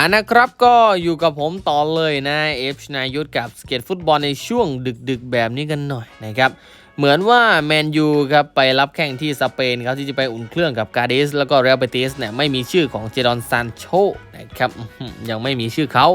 อันนะครับก็อยู่กับผมต่อเลยนะเอฟชนายุทธกับสเก็ตฟุตบอลในช่วงดึกๆแบบนี้กันหน่อยนะครับเหมือนว่าแมนยูครับไปรับแข่งที่สเปนครับที่จะไปอุ่นเครื่องกับกาเดสแล้วก็เรอัลเบติสเนี่ยไม่มีชื่อของเจดอนซานโชนะครับยังไม่มีชื่อเขา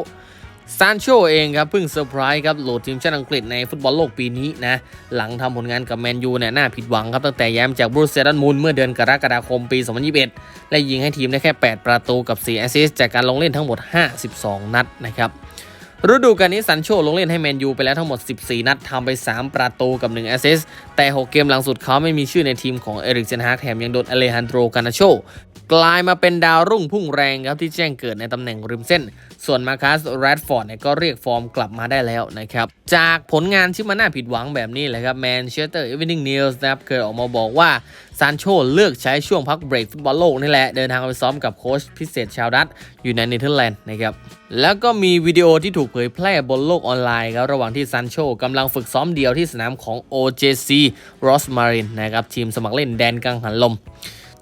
ซานโชเองครับเพิ่งเซอร์ไพรส์ครับโหลดทีมชาติอังกฤษในฟุตบอลโลกปีนี้นะหลังทำผลงานกับแมนยูเนี่ยน่าผิดหวังครับตั้งแต่ย้มจากบรูเซดันมูลเมื่อเดือนกรกฎาคมปี 2021 และยิงให้ทีมได้แค่ 8 ประตูกับ 4 แอสซิสต์จากการลงเล่นทั้งหมด 52 นัดนะครับฤดูกาลนี้ซันโชลงเล่นให้แมนยูไปแล้วทั้งหมด 14 นัดทำไป 3 ประตูกับ 1 แอสซิสต์แต่ 6 เกมหลังสุดเขาไม่มีชื่อในทีมของเอริกเซนฮากแถมยังโดนอเลฮันโดรกานาโชกลายมาเป็นดาวรุ่งพุ่งแรงครับที่แจ้งเกิดในตำแหน่งริมเส้น ส่วนมาคัสแรดฟอร์ดเนี่ยก็เรียกฟอร์มกลับมาได้แล้วนะครับ จากผลงานที่มันน่าผิดหวังแบบนี้แหละครับแมนเชสเตอร์อีวินิงนิวส์นะครับเคยออกมาบอกว่าซานโชเลือกใช้ช่วงพักเบรกฟุตบอลโลกนี่แหละ เดินทางไปซ้อมกับโค้ชพิเศษชาวดัตอยู่ในเนเธอร์แลนด์นะครับแล้วก็มีวิดีโอที่ถูกเผยแพร่บนโลกออนไลน์ครับระหว่างที่ซานโชกำลังฝึกซ้อมเดียวที่สนามของ OJC Rosmarin นะครับทีมสมัครเล่นแดนกังหันลม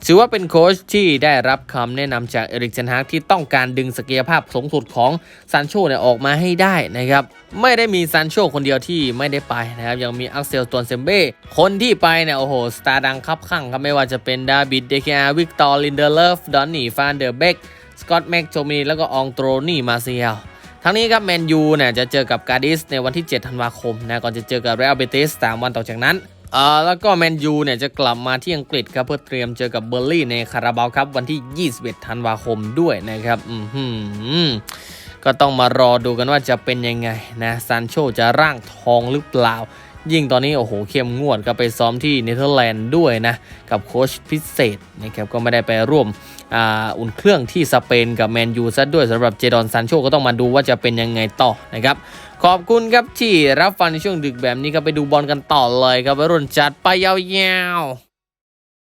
ถือว่าเป็นโค้ชที่ได้รับคำแนะนำจากเอริกเซนฮากที่ต้องการดึงศักยภาพสูงสุดของซานโชเนี่ยออกมาให้ได้นะครับไม่ได้มีซานโชคนเดียวที่ไม่ได้ไปนะครับยังมีอักเซลตวนเซมเบ้คนที่ไปเนี่ยโอ้โหสตาร์ดังคับข้างครับไม่ว่าจะเป็นดาบิดเดคอาวิกตอร์ลินเดอร์เลฟดอนนี่ฟานเดอร์เบกสกอตแม็กโจมีแล้วก็อองโตรนี่มาเซียลทั้งนี้ครับแมนยูเนี่ยจะเจอกับกาดิสในวันที่ 7 ธันวาคมนะก่อนจะเจอกับเรอัลเบติสสามวันต่อจากนั้น อ่าแล้วก็แมนยูเนี่ยจะกลับมาที่อังกฤษครับเพื่อเตรียมเจอกับเบอร์ลี่ในคาราบาวครับวันที่ 21 ธันวาคมด้วยนะครับอืมก็ต้องมารอดูกันว่าจะเป็นยังไงนะซานโชจะร่างทองหรือเปล่า ยิ่งตอนนี้โอ้โหเข้มงวดก็ไปซ้อมที่เนเธอร์แลนด์ด้วยนะ กับโค้ชพิเศษนะครับก็ไม่ได้ไปร่วมอ,อุ่นเครื่องที่สเปนกับแมนยูซะด้วยสำหรับเจดอนซันโชก็ต้องมาดูว่าจะเป็นยังไงต่อนะครับ ขอบคุณครับที่รับฟังในช่วงดึกแบบนี้ก็ไปดูบอลกันต่อเลยครับวรุ่นจัดไปยาวๆ